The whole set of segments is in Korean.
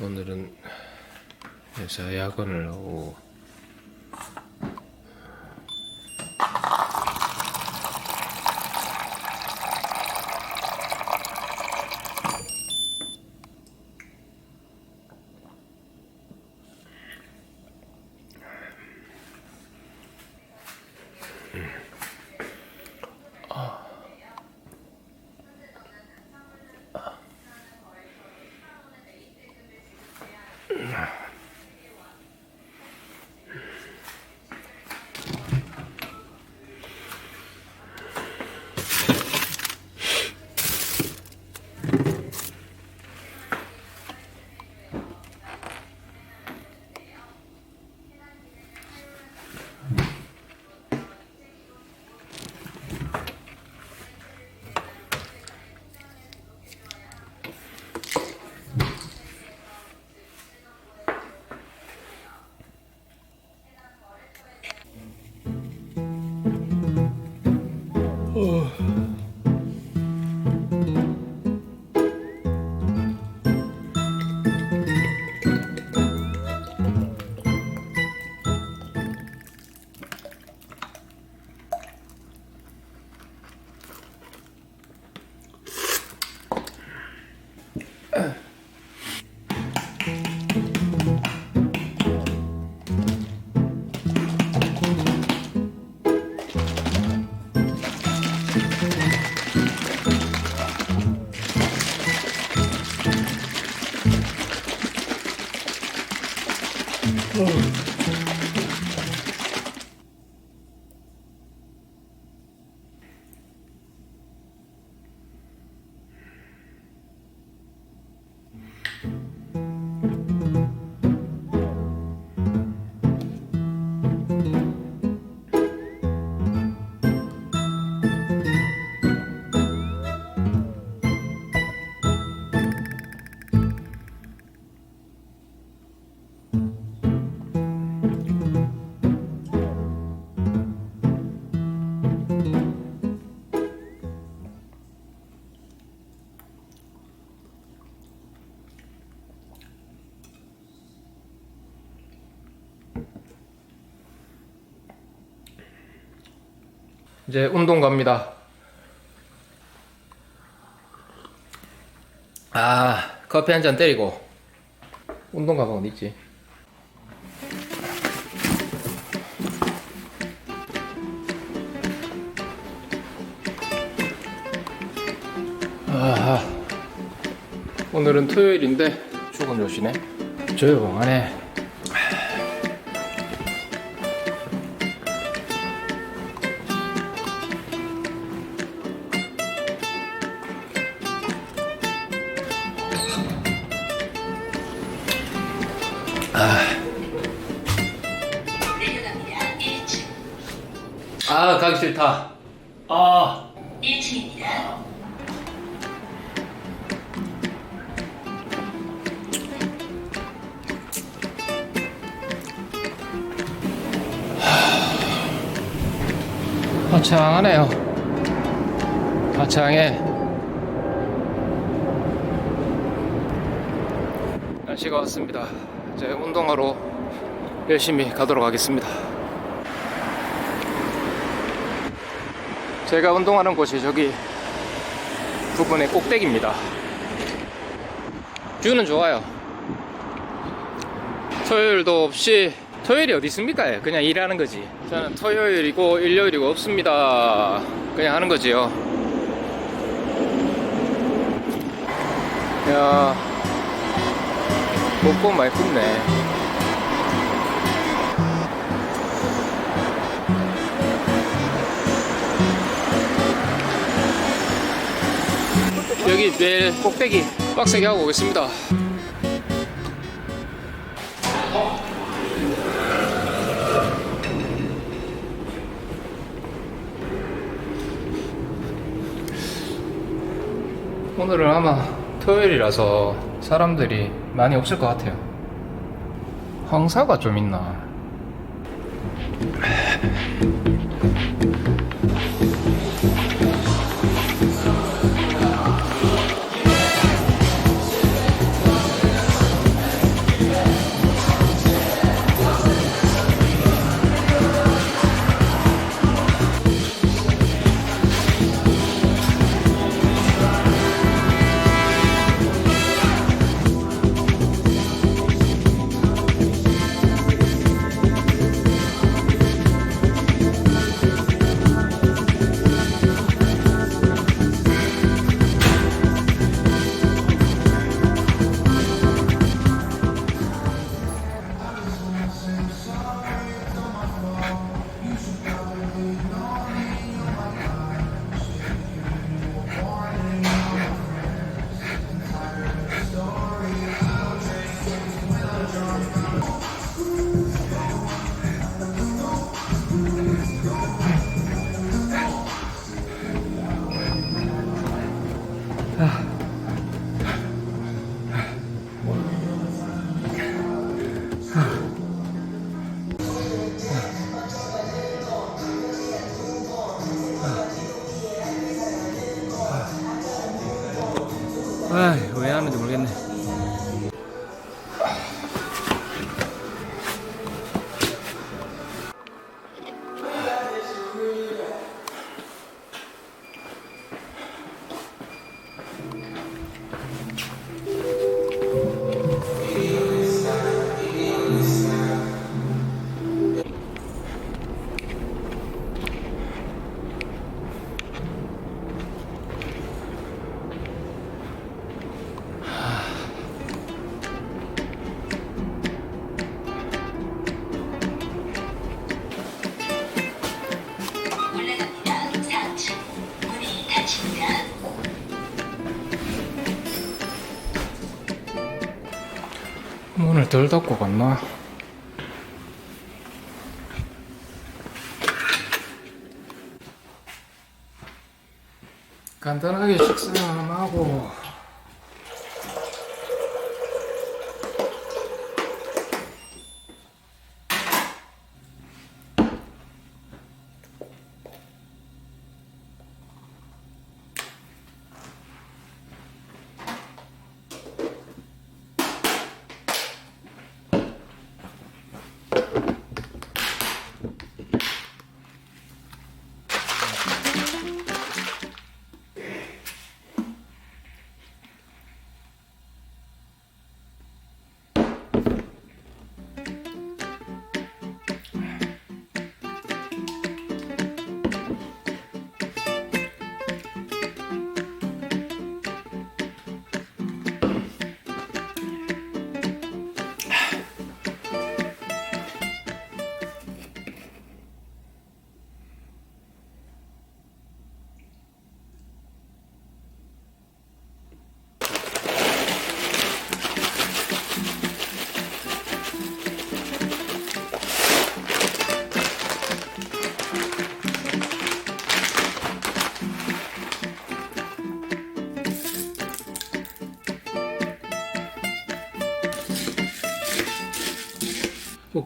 오늘은 회사 야근을 하고 이제 운동 갑니다. 아 커피 한 잔 때리고 운동 가방 어디 있지? 아 오늘은 토요일인데 출근 요시네 조용하네. 싫다. 아 1층입니다. 화창하네요. 화창해. 날씨가 왔습니다. 이제 운동하러 열심히 가도록 하겠습니다. 제가 운동하는 곳이 저기 부근의 꼭대기입니다. 뷰는 좋아요. 토요일도 없이 토요일이 어디 있습니까? 예, 그냥 일하는 거지. 저는 토요일이고 일요일이고 없습니다. 그냥 하는 거지요. 야, 벚꽃 많이 폈네. 여기 내일 꼭대기 빡세게 하고 오겠습니다. 오늘은 아마 토요일이라서 사람들이 많이 없을 것 같아요. 황사가 좀 있나? 덜 닫고 갔나? 간단하게 식사하고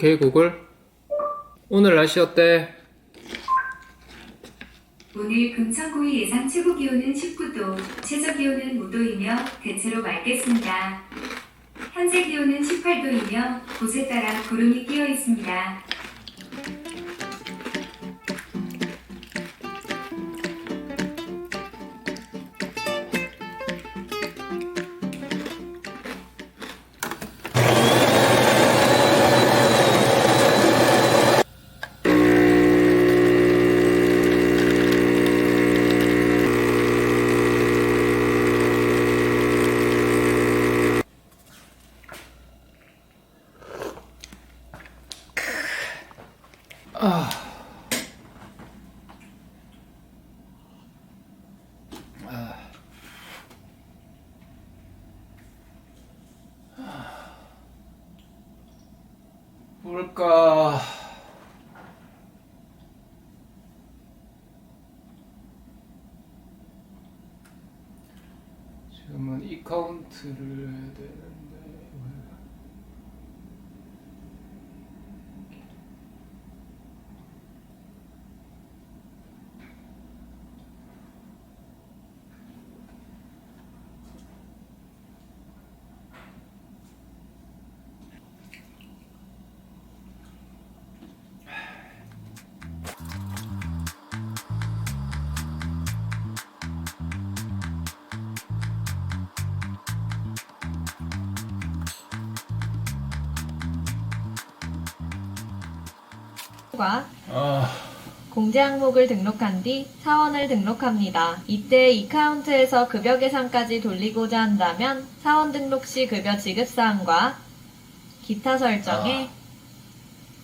오케이 구글 오늘 날씨 어때? 오늘 금천구의 예상 최고 기온은 19도, 최저 기온은 5도이며 대체로 맑겠습니다. 현재 기온은 18도이며 곳에 따라 구름이 끼어 있습니다. 뭘까? 지금은 이 카운트를 해야 되는 결과 아, 공제 항목을 등록한 뒤 사원을 등록합니다. 이때 이카운트에서 급여 계산까지 돌리고자 한다면 사원 등록 시 급여 지급 사항과 기타 설정에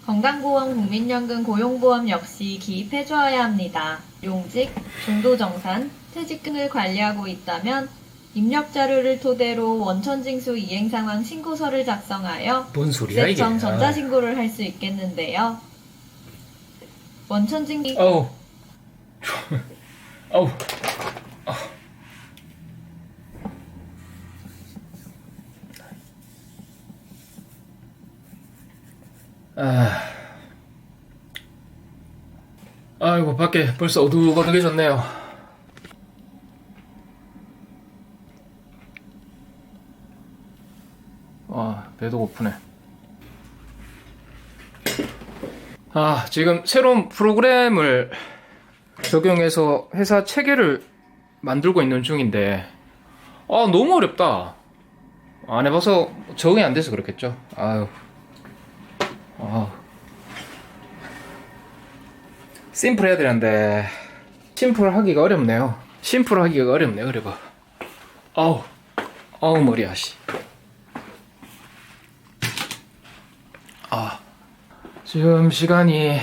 건강보험, 국민연금, 고용보험 역시 기입해 주어야 합니다. 용직, 중도정산, 퇴직 등을 관리하고 있다면 입력 자료를 토대로 원천징수 이행 상황 신고서를 작성하여 뭔 소리야 이게? 세청 전자신고를 할 수 있겠는데요. 원천징수 어우, 어우. 아, 아이고 밖에 벌써 어둑어둑해졌네요. 아, 배도 고프네. 아, 지금 새로운 프로그램을 적용해서 회사 체계를 만들고 있는 중인데, 아, 너무 어렵다. 안 해봐서 적응이 안 돼서 그렇겠죠. 아유. 아. 심플 해야 되는데, 심플 하기가 어렵네요. 심플 하기가 어렵네요, 그래 봐. 아우, 아우, 머리야, 씨. 지금 시간이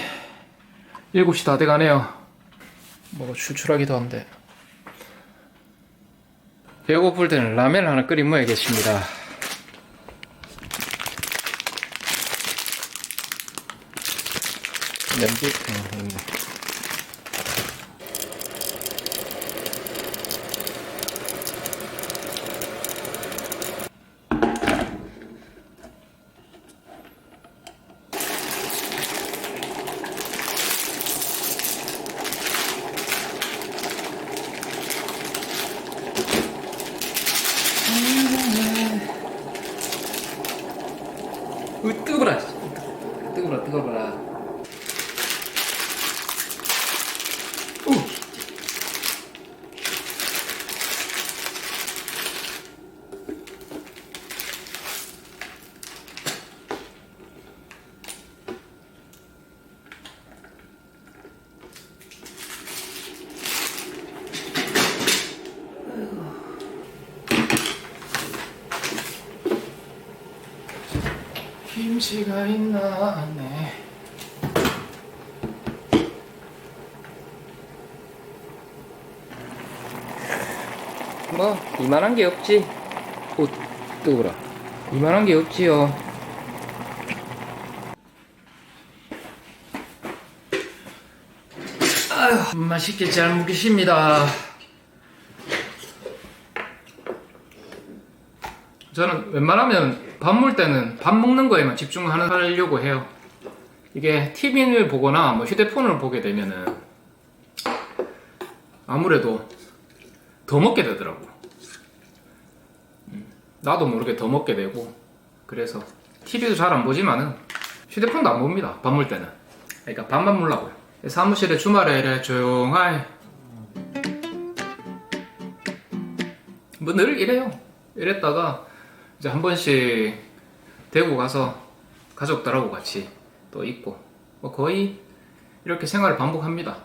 7시 다 돼가네요. 뭐가 출출하기도 한데. 배고플 때는 라면 하나 끓이 먹어야겠습니다. 냄비, 어, 있네. 으, 뜨거라. 뜨거라, 뜨거라. 우. 김치가 있나 네. 뭐 이만한 게 없지. 오 뜨거라. 이만한 게 없지요. 아유 맛있게 잘 먹겠습니다. 저는 웬만하면 밥 먹을 때는 밥 먹는 거에만 집중하려고 해요. 이게 TV를 보거나 뭐 휴대폰을 보게 되면은 아무래도 더 먹게 되더라고. 음, 나도 모르게 더 먹게 되고 그래서 TV도 잘 안 보지만은 휴대폰도 안 봅니다. 밥 먹을 때는. 그러니까 밥만 먹으려고요. 사무실에 주말에 이래 조용하게 뭐늘 이래요. 이랬다가 이제 한 번씩 대구 가서 가족들하고 같이 또 있고 뭐 거의 이렇게 생활을 반복합니다.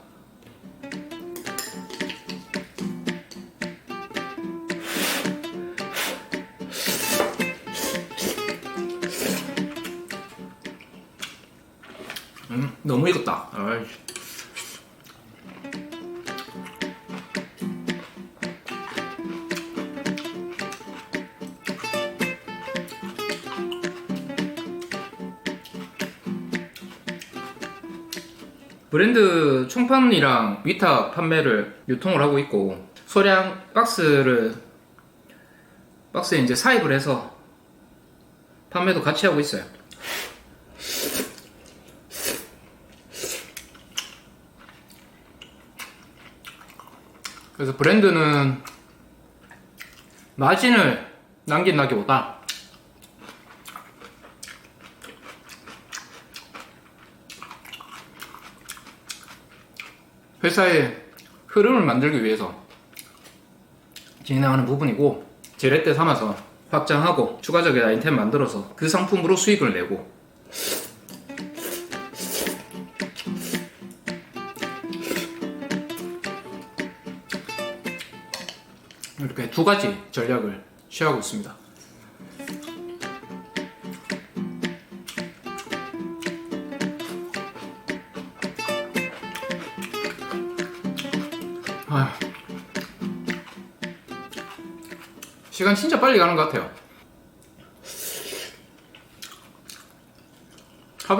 음, 너무 익었다. 아이. 브랜드 총판이랑 위탁 판매를 유통을 하고 있고 소량 박스를 박스에 이제 사입을 해서 판매도 같이 하고 있어요. 그래서 브랜드는 마진을 남긴다기보다 회사의 흐름을 만들기 위해서 진행하는 부분이고 재래 때 삼아서 확장하고 추가적인 아이템 만들어서 그 상품으로 수익을 내고 이렇게 두 가지 전략을 취하고 있습니다. 시간 진짜 빨리 가는 것 같아요.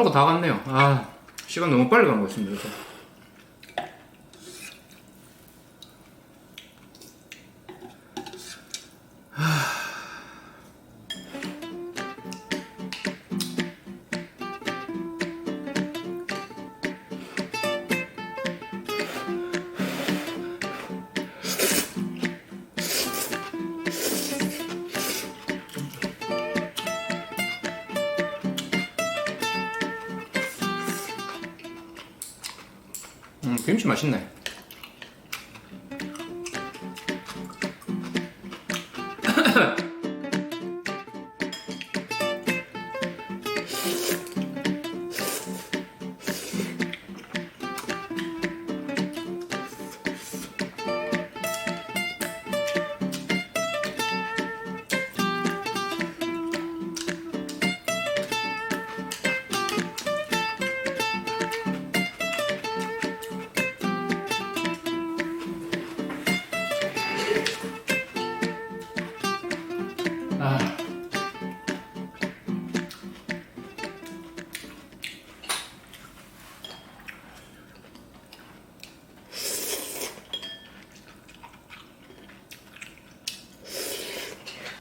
거다 갔네요. 아, 시간 너무 빨리 가는 것 같습니다. 김치 맛있네.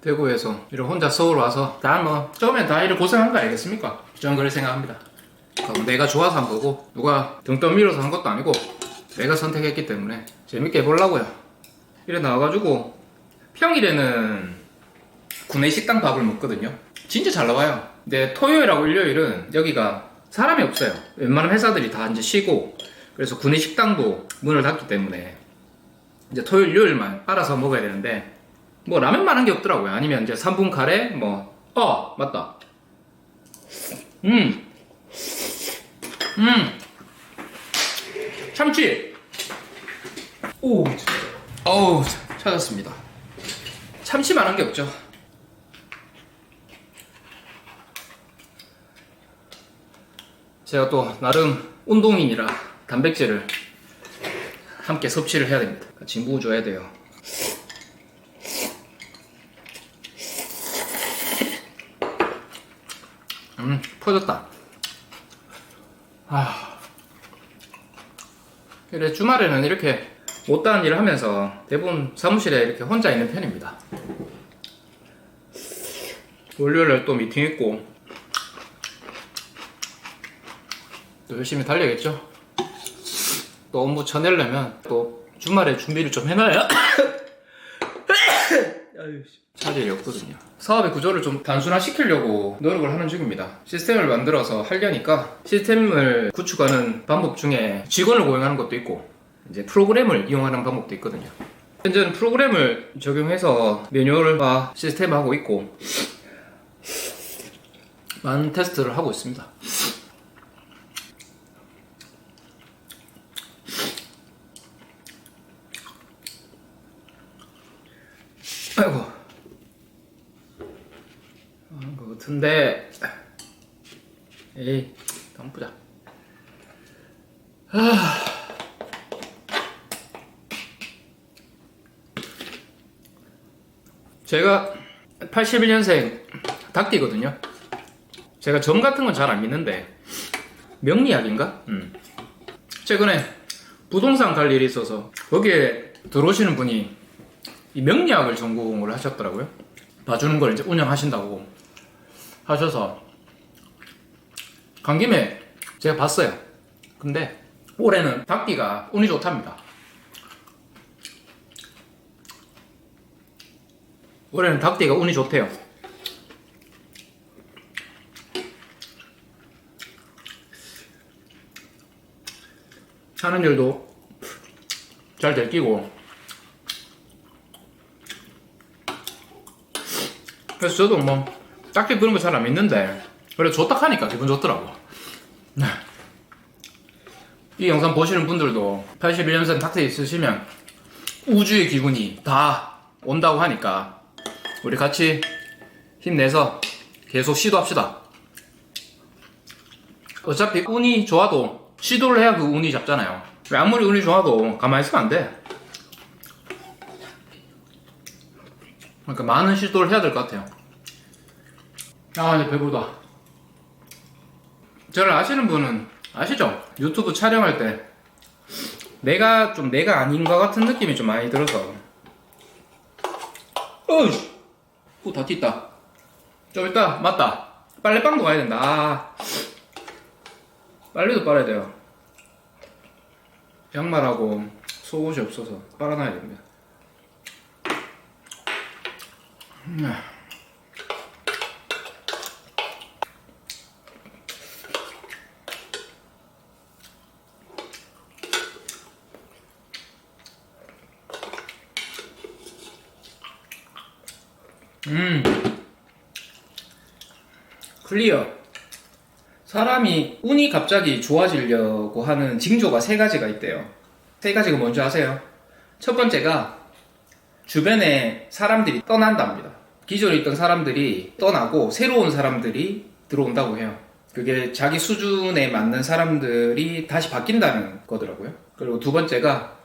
대구에서 이런 혼자 서울 와서 다 뭐 처음엔 다 이런 고생한 거 아니겠습니까? 저는 그렇게 생각합니다. 그럼 내가 좋아서 한 거고 누가 등 떠밀어서 한 것도 아니고 내가 선택했기 때문에 재밌게 해보려고요. 이래 나와가지고 평일에는 구내 식당 밥을 먹거든요. 진짜 잘 나와요. 근데 토요일하고 일요일은 여기가 사람이 없어요. 웬만한 회사들이 다 이제 쉬고 그래서 구내 식당도 문을 닫기 때문에 이제 토요일, 일요일만 알아서 먹어야 되는데 뭐 라면만 한 게 없더라고요. 아니면 이제 3분 카레 뭐 어, 맞다. 음. 음. 참치. 오. 어우, 찾았습니다. 참치만 한 게 없죠. 제가 또 나름 운동인이라 단백질을 함께 섭취를 해야 됩니다. 같이 무줘야 돼요. 음, 퍼졌다. 아. 그래, 주말에는 이렇게 못다한 일을 하면서 대부분 사무실에 이렇게 혼자 있는 편입니다. 월요일날 또 미팅 있고, 또 열심히 달려야겠죠? 또 업무 쳐내려면 또 주말에 준비를 좀 해놔야 차질이 없거든요. 사업의 구조를 좀 단순화시키려고 노력을 하는 중입니다. 시스템을 만들어서 하려니까 시스템을 구축하는 방법 중에 직원을 고용하는 것도 있고 이제 프로그램을 이용하는 방법도 있거든요. 현재는 프로그램을 적용해서 매뉴얼과 시스템 하고 있고 많은 테스트를 하고 있습니다. 아이고. 같은데. 에이, 너무 보자. 아. 제가 81년생 닭띠거든요. 제가 점 같은 건 잘 안 믿는데 명리학인가? 음. 최근에 부동산 갈 일이 있어서 거기에 들어오시는 분이 이 명리학을 전공을 하셨더라고요. 봐주는 걸 이제 운영하신다고 하셔서 간 김에 제가 봤어요. 근데 올해는 닭띠가 운이 좋답니다. 올해는 닭띠가 운이 좋대요. 하는 일도 잘 될 끼고 그래서 저도 뭐 딱히 그런 거 잘 안 믿는데 그래 좋다 하니까 기분 좋더라고 네. 이 영상 보시는 분들도 81년생 탁트 있으시면 우주의 기분이 다 온다고 하니까 우리 같이 힘내서 계속 시도합시다. 어차피 운이 좋아도 시도를 해야 그 운이 잡잖아요. 왜 아무리 운이 좋아도 가만히 있으면 안 돼. 그러니까 많은 시도를 해야 될 것 같아요. 아, 이제 배부르다. 저를 아시는 분은 아시죠? 유튜브 촬영할 때 내가 좀 내가 아닌 것 같은 느낌이 좀 많이 들어서. 어이 후다 튀다. 좀 이따 맞다. 빨래방도 가야 된다. 아. 빨래도 빨아야 돼요. 양말하고 속옷이 없어서 빨아놔야 됩니다. 음. 음 클리어 사람이 운이 갑자기 좋아지려고 하는 징조가 세 가지가 있대요 세 가지가 뭔지 아세요? 첫 번째가 주변에 사람들이 떠난답니다 기존에 있던 사람들이 떠나고 새로운 사람들이 들어온다고 해요 그게 자기 수준에 맞는 사람들이 다시 바뀐다는 거더라고요 그리고 두 번째가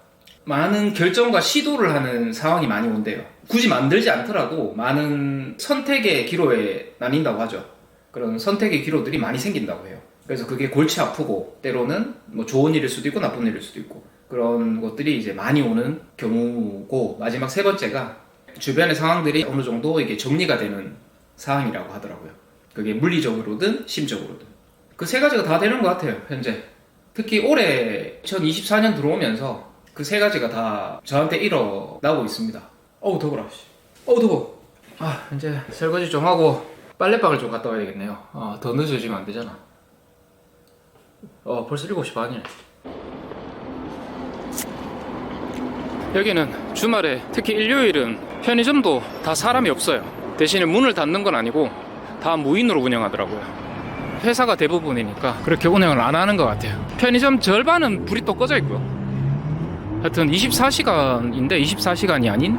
많은 결정과 시도를 하는 상황이 많이 온대요. 굳이 만들지 않더라도 많은 선택의 기로에 나뉜다고 하죠. 그런 선택의 기로들이 많이 생긴다고 해요. 그래서 그게 골치 아프고 때로는 뭐 좋은 일일 수도 있고 나쁜 일일 수도 있고 그런 것들이 이제 많이 오는 경우고 마지막 세 번째가 주변의 상황들이 어느 정도 이게 정리가 되는 상황이라고 하더라고요. 그게 물리적으로든 심적으로든 그 세 가지가 다 되는 것 같아요 현재 특히 올해 2024년 들어오면서 그 세 가지가 다 저한테 일어나고 있습니다. 어우 더워라. 씨. 어우 더워. 아 이제 설거지 좀 하고 빨래방을 좀 갔다 와야겠네요. 아, 더 늦어지면 안 되잖아. 어 벌써 7시 반이네. 여기는 주말에 특히 일요일은 편의점도 다 사람이 없어요. 대신에 문을 닫는 건 아니고 다 무인으로 운영하더라고요. 회사가 대부분이니까 그렇게 운영을 안 하는 것 같아요. 편의점 절반은 불이 또 꺼져 있고요. 하여튼 24시간인데 24시간이 아닌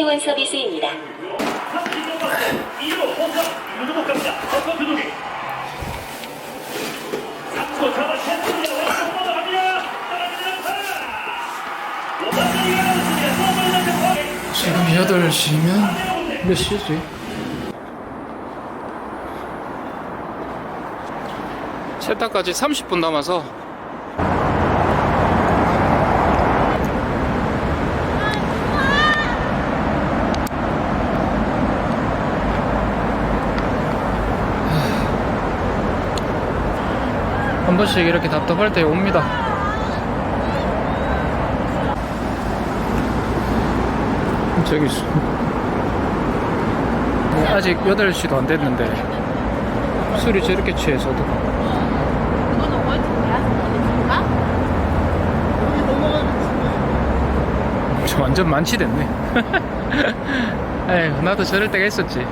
또 한번 지금 8시면 몇 시지? 세탁까지 30분 남아서 번씩 이렇게 답답할 때 옵니다. 저기 있어. 네, 아직 8시도 안 됐는데 술이 저렇게 취해서도 저 완전 만취됐네 에휴 나도 저럴 때가 있었지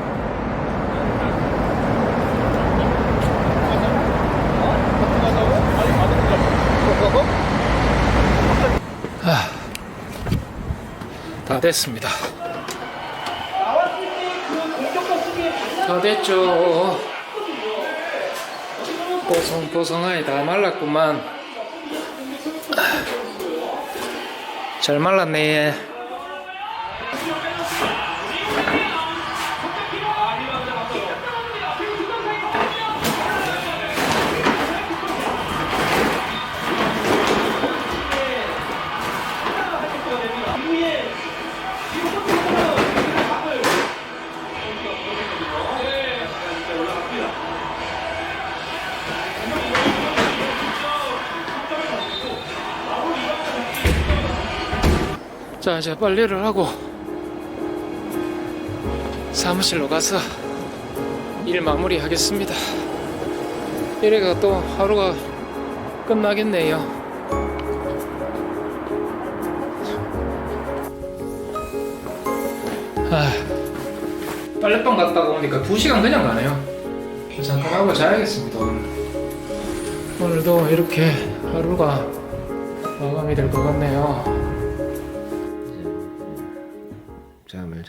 하, 다 됐습니다 다 됐죠. 뽀송뽀송하게 다 말랐구만. 잘 말랐네. 자 이제 빨래를 하고 사무실로 가서 일 마무리 하겠습니다. 이래가 또 하루가 끝나겠네요. 아, 빨래방 갔다가 오니까 2시간 그냥 가네요. 잠깐 하고 자야겠습니다 오늘도 이렇게 하루가 마감이 될 것 같네요.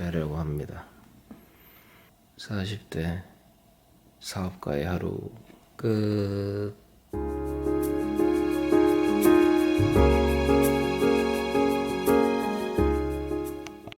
하려고 합니다. 40대 사업가의 하루 끝.